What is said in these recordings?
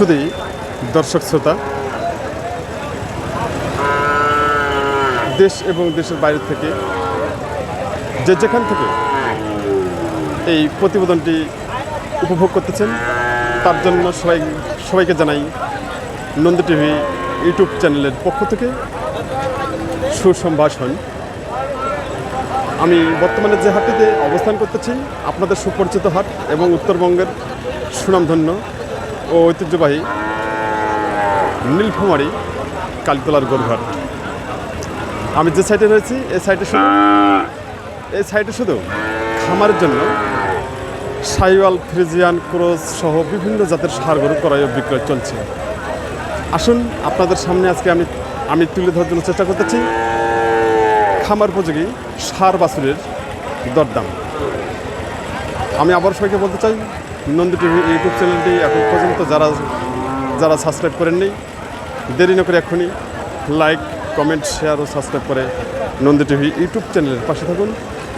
শুধু দর্শক শ্রোতা। দেশ এবং দেশের বাইরে থেকে যে যেখান থেকে এই প্রতিবেদনটি উপভোগ করতেছেন, তার জন্য সবাই, সবাইকে জানাই নন্দী টিভি ইউটিউব চ্যানেলের পক্ষ থেকে সুসম্ভাষণ। আমি বর্তমানে যে হাটটিতে অবস্থান করতেছি, আপনাদের সুপরিচিত হাট এবং উত্তরবঙ্গের সুনামধন্য ও ঐতিহ্যবাহী নীলফামারি কালীতলার গরুঘাট আমি যে সাইডে রয়েছি এই সাইডে শুধু এই সাইডে শুধু খামারের জন্য সাইওয়াল, ফ্রিজিয়ান, ক্রোজ সহ বিভিন্ন জাতের সার গরু ক্রয় বিক্রয় চলছে। আসুন, আপনাদের সামনে আজকে আমি আমি তুলে ধরার জন্য চেষ্টা করতেছি খামার উপযোগী সার বাছুরের দরদাম। আমি আবার সবাইকে বলতে চাই নন্দী টিভি ইউটিউব চ্যানেলটি এখন পর্যন্ত যারা যারা সাবস্ক্রাইব করেননি, দেরি না করে এখনই লাইক কমেন্ট শেয়ার ও সাবস্ক্রাইব করে নন্দী টিভি ইউটিউব চ্যানেলের পাশে থাকুন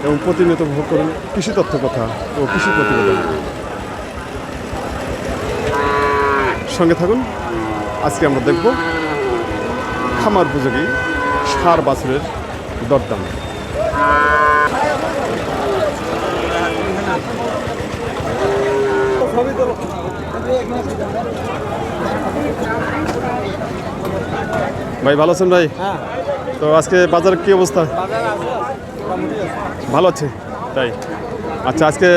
এবং প্রতিনিয়ত উপভোগ করুন কৃষি তথ্য কথা ও কৃষি প্রতিবেদন। সঙ্গে থাকুন, আজকে আমরা দেখব খামার উপযোগী সার বাছুরের দরদাম। ভাই ভালো আছেন ভাই? হ্যাঁ। তো আজকে বাজারের কি অবস্থা? ভালো আছে? তাই। আচ্ছা আজকে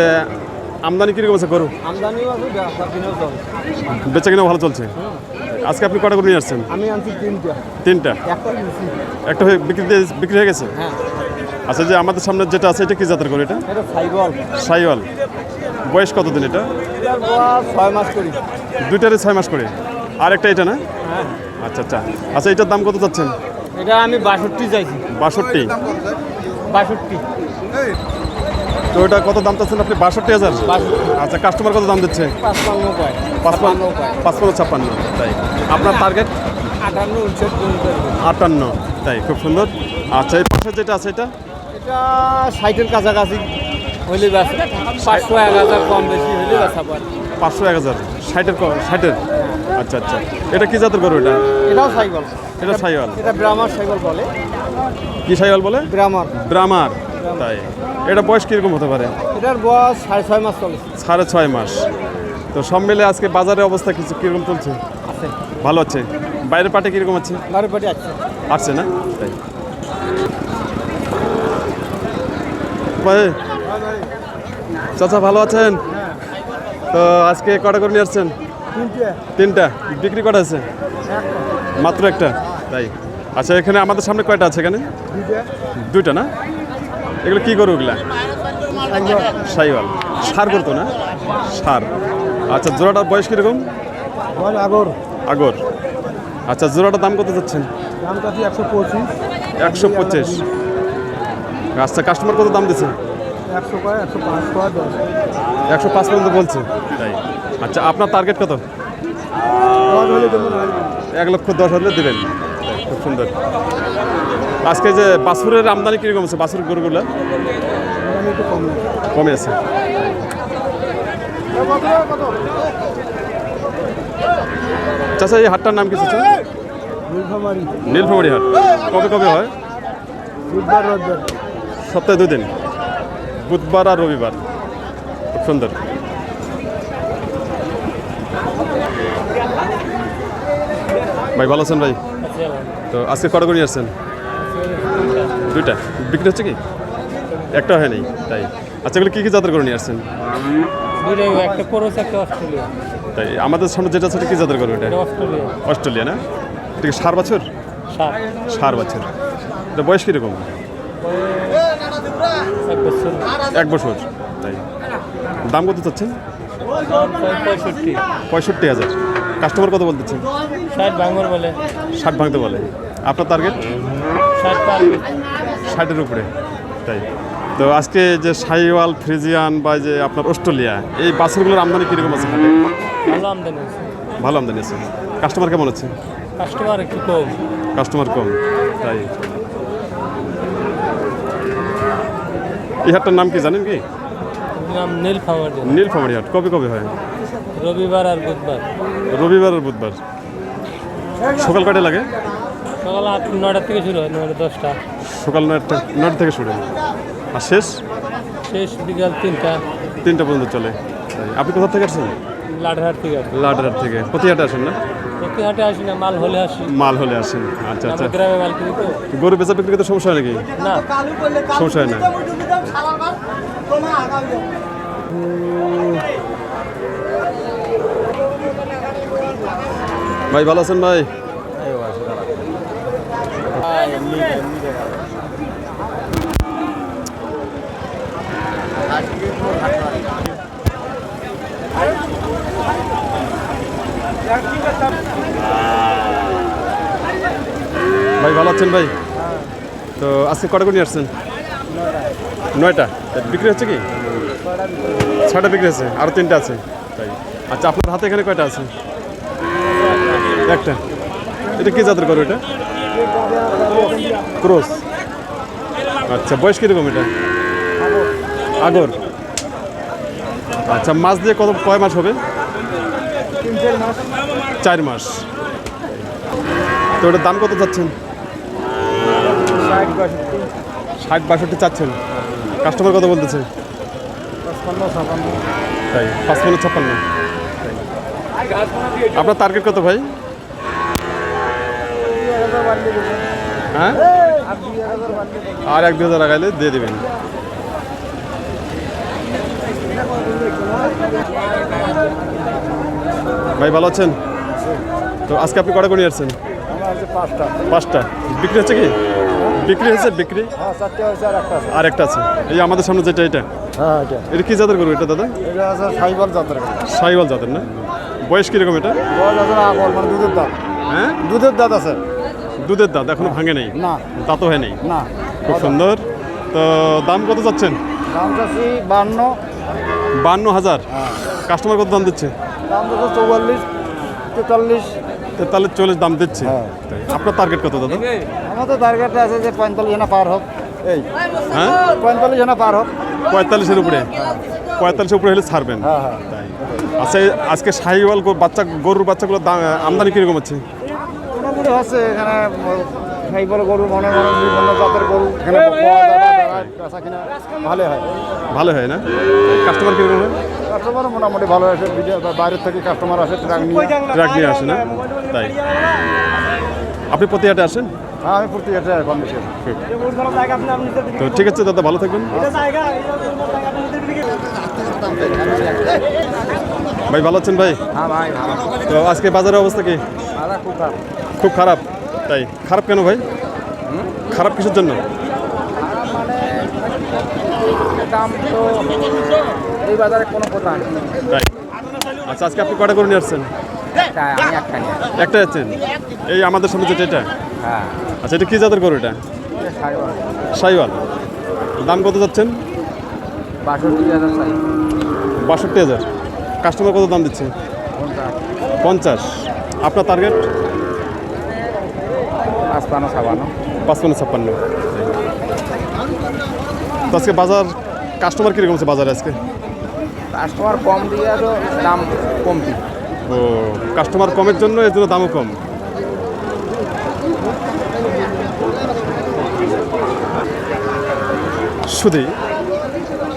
আমদানি কীরকম আছে গরু? ব্যবসা বেচা কিনা ভালো চলছে? আজকে আপনি কটা করে নিয়ে আসছেন? আমি আনছি তিনটা। তিনটা? একটা হয়ে বিক্রি বিক্রি হয়ে গেছে? হ্যাঁ। আচ্ছা যে আমাদের সামনে যেটা আছে এটা কি জাতের গরু এটা? এটা সাইওয়াল। বয়স কতদিন এটা? ছয় মাস করি। দুইটারে ছয় মাস করে। আর একটা এটা না? হ্যাঁ। আচ্ছা আচ্ছা। আচ্ছা এটার দাম কত চাচ্ছেন? এটা আমি বাষট্টি চাইছি। বাষট্টি? বাষট্টি। তো ওটা কত দাম চাচ্ছেন আপনি? বাষট্টি হাজার? আচ্ছা কাস্টমার কত দাম দিচ্ছে? পাঁচপান্ন ছাপ্পান্ন। তাই। আপনার টার্গেট আটান্ন আটান্ন। তাই খুব সুন্দর। আচ্ছা এই পাশে যেটা আছে এটা? এটা ষাটের কাছাকাছি। হইলে বেচা পাঁচশো এক হাজার কম বেশি হইলে বেচা পারে পাঁচশো এক হাজার। ষাটের ক- ষাটের? আচ্ছা আচ্ছা। এটা কি জাতের গরু এটা? এটাও সাইকেল। এটা সাইওয়াল এটা ব্রামার সাইকেল বলে। কি সাইওয়াল বলে? ব্রামার ব্রামার তাই। এটা বয়স কীরকম হতে পারে? এটার বয়স সাড়ে ছয় মাস চলে। সাড়ে ছয় মাস। তো সব মিলে আজকে বাজারের অবস্থা কিছু কীরকম চলছে? আছে। ভালো আছে। বাইরের পাটে কীরকম আছে? বাড়ি পাটি আছে। আসছে না? তাই। চাচা ভালো আছেন? তো আজকে কটা করে নিয়ে আসছেন? তিনটে। বিক্রি কটা আছে? মাত্র একটা? তাই। আচ্ছা এখানে আমাদের সামনে কয়টা আছে এখানে? দুইটা। না? এগুলো কি করো ওগুলা সাইওয়াল। সার করতো না? সার। আচ্ছা জোড়াটার বয়স কীরকম? আগর। আগর। আচ্ছা জোড়াটার দাম কত যাচ্ছেন একশো পঁচিশ। একশো পঁচিশ। আচ্ছা কাস্টমার কত দাম দিচ্ছে? একশো কয় একশো পাঁচ কয় দশ একশো পাঁচ পর্যন্ত বলছে। তাই। আচ্ছা আপনার টার্গেট কত? এক লক্ষ দশ হলে দেবেন। খুব সুন্দর। আজকে যে বাসুরের আমদানি কীরকম আছে বাসুর গরুগুলো? কম। কমে আছে। চাচা এই হাটটার নাম কি নীলফামারি। নীলফামারি হাট। কবে কবে হয়? বুধবার রবিবার। সপ্তাহে দুদিন। বুধবার আর রবিবার। খুব সুন্দর। ভাই ভালো আছেন ভাই? তো আজকে কটা করে নিয়ে আসছেন? দুইটা। বিক্রি হচ্ছে কি? একটা হয়নি তাই। আচ্ছা এগুলো কী কী জাতের করে নিয়ে আসছেন? একটা করস একটা অস্ট্রেলিয়া তাই আমাদের সামনে যেটা আছে কী জাতের করবে এটা অস্ট্রেলিয়া অস্ট্রেলিয়া না? এটা কি সার বছর? সার বছর। এটা বয়স কীরকম? এক বছর। তাই। দাম কত চাচ্ছেন? পঁয়ষট্টি। পঁয়ষট্টি হাজার। কাস্টমার কত বলতেছেন ষাট ভাঙর বলে। ষাট ভাঙতে বলে। আপনার টার্গেট ষাট ষাটের উপরে। তাই। তো আজকে যে সাইওয়াল ফ্রিজিয়ান বা যে আপনার অস্ট্রেলিয়া এই বাছুরগুলোর আমদানি কীরকম আছে হাটে? ভালো আমদানি আছে। ভালো আমদানি আছে। কাস্টমার কেমন আছে? কাস্টমার একটু কম। কাস্টমার কম। তাই। এই হাটটার নাম কি জানেন কি? নাম নীল ফামার। নীলফামারি হাট। কবে কবে হয়? রবিবার আর বুধবার। রবিবার আর বুধবার। সকাল কয়টা লাগে? সকাল আট নটার থেকে শুরু হয় নটা দশটা। সকাল নয়টা নয়টা থেকে শুরু হয়। আর শেষ? শেষ বিকাল তিনটা। তিনটা পর্যন্ত চলে। আপনি কোথা থেকে আসছেন? লাটহাট থেকে লাডার থেকে। প্রতিহাটে আসেন না? প্রতি হাটে আসি না মাল হলে আসি। মাল হলে আসেন। আচ্ছা আচ্ছা। গ্রামে মাল কিনি তো। গরু বেচা বিক্রি করতে সমস্যা হয় নাকি? না। সমস্যা হয় না। ভাই ভালো আছেন ভাই? ভালো আছেন ভাই? তো আজকে কটা করে নিয়ে আসছেন? নয়টা। বিক্রি হচ্ছে কি? ছটা বিক্রি হচ্ছে আরও তিনটা আছে। তাই। আচ্ছা আপনার হাতে এখানে কয়টা আছে? একটা। এটা কি জাতের করো এটা? ক্রোস। আচ্ছা বয়স কীরকম এটা? আগর। আচ্ছা মাছ দিয়ে কত কয় মাস হবে? চার মাস। তো ওটার দাম কত চাচ্ছেন? ষাট বাষট্টি চাচ্ছেন। কাস্টমার কত বলতেছে? তাই পাঁচপান্ন ছাপ্পান্ন। আপনার টার্গেট কত ভাই? হ্যাঁ? আর এক দু হাজার লাগাইলে দিয়ে দেবেন। ভাই, ভালো আছেন? তো আজকে আপনি কটা করে আসছেন পাঁচটা। বিক্রি হচ্ছে কি? বিক্রি হচ্ছে বিক্রি? হ্যাঁ আর একটা আছে। এই আমাদের সামনে যেটা এটা? হ্যাঁ এটা। কি জাতের গরু এটা দাদা? সাইবার জাতের সাইওয়াল জাতের না? বয়স কীরকম এটা? মানে দুধের দাঁত। হ্যাঁ? দুধের দাঁত আছে। দুধের দাঁত এখনও ভাঙে নেই? না। দাঁতও হয় নেই? না। খুব সুন্দর। তো দাম কত যাচ্ছেন? দাম চাচ্ছি বান্ন। বান্ন হাজার। কাস্টমার কত দাম দিচ্ছে? দাম চৌয়াল্লিশ তেতাল্লিশ। তেতাল্লিশ চল্লিশ দাম দিচ্ছে। হ্যাঁ। আপনার টার্গেট কত দাদা? আমাদের টার্গেটে আছে যে পঁয়তাল্লিশ জনা পার হোক। এই। হ্যাঁ? পঁয়তাল্লিশ জনা পার হোক। পঁয়তাল্লিশের উপরে? পঁয়তাল্লিশের উপরে হলে ছাড়বেন। হ্যাঁ হ্যাঁ। তাই। আচ্ছা আজকে শাহিওয়াল বাচ্চা গরুর বাচ্চাগুলো দাম আমদানি কীরকম হচ্ছে? মোটামুটি হচ্ছে এখানে সাইবার গরু মনে মনে বিভিন্ন জাতের গরু এখানে ভালো হয়। ভালো হয় না? কাস্টমার কীরকম হয়? কাস্টমার মোটামুটি ভালো আসে বা বাইরের থেকে কাস্টমার আসে ট্রাক নিয়ে ট্রাক নিয়ে আসে না? তাই? আপনি প্রতি হাটে আসেন? হ্যাঁ আমি প্রতি এটা কম বেশি তো ঠিক আছে দাদা ভালো থাকবেন। ভাই ভালো আছেন ভাই? হ্যাঁ তো আজকে বাজারের অবস্থা কি? খুব খারাপ। তাই। খারাপ কেন ভাই? খারাপ কিসের জন্য? দাম তো এই বাজারে কোনো কথা নেই। আচ্ছা আজকে আপনি কটা করে নিয়ে আসছেন? একটা আছেন এই আমাদের সামনে যেটা এটা? হ্যাঁ। আচ্ছা এটা কি জাতের গরু এটা? সাইওয়াল। দাম কত যাচ্ছেন? বাষট্টি হাজার কাস্টমার কত দাম দিচ্ছে? পঞ্চাশ। আপনার টার্গেট পাঁচপান্ন ছাপান্ন। পাঁচপান্ন ছাপ্পান্ন। আজকে বাজার কাস্টমার কীরকম আছে বাজারে আজকে? কাস্টমার কম দিয়ে তো দাম কমতি। ও কাস্টমার কমের জন্য এর জন্য দামও কম। শুধু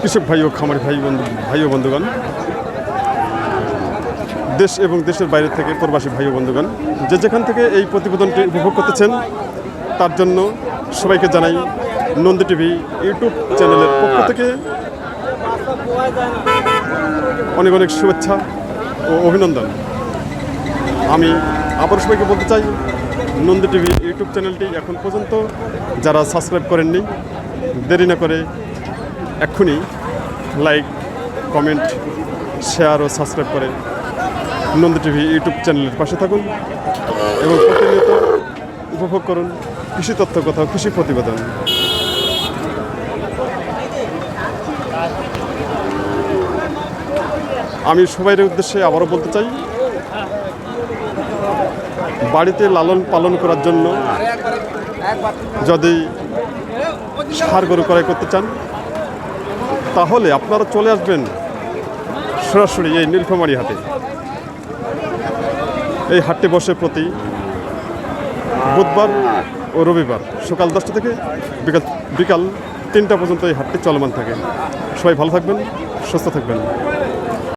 কৃষক ভাই ও খামারি ভাই বন্ধু, ভাই ও বন্ধুগণ, দেশ এবং দেশের বাইরে থেকে প্রবাসী ভাই ও বন্ধুগণ, যে যেখান থেকে এই প্রতিবেদনটি উপভোগ করতেছেন, তার জন্য সবাইকে জানাই নন্দী টিভি ইউটিউব চ্যানেলের পক্ষ থেকে অনেক অনেক শুভেচ্ছা। ও অভিনন্দন। আমি আবার সবাইকে বলতে চাই, নন্দী টিভি ইউটিউব চ্যানেলটি এখন পর্যন্ত যারা সাবস্ক্রাইব করেননি, দেরি না করে এক্ষুনি লাইক, কমেন্ট, শেয়ার ও সাবস্ক্রাইব করে নন্দী টিভি ইউটিউব চ্যানেলের পাশে থাকুন এবং প্রতিনিয়ত উপভোগ করুন কৃষি তথ্য কথা কৃষি প্রতিবেদন। আমি সবাইয়ের উদ্দেশ্যে আবারও বলতে চাই, বাড়িতে লালন পালন করার জন্য যদি সার গরু ক্রয় করতে চান, তাহলে আপনারা চলে আসবেন সরাসরি এই নীলফামারি হাটে। এই হাটটি বসে প্রতি বুধবার ও রবিবার সকাল দশটা থেকে বিকাল বিকাল তিনটা পর্যন্ত এই হাটটি চলমান থাকে। সবাই ভালো থাকবেন, সুস্থ থাকবেন।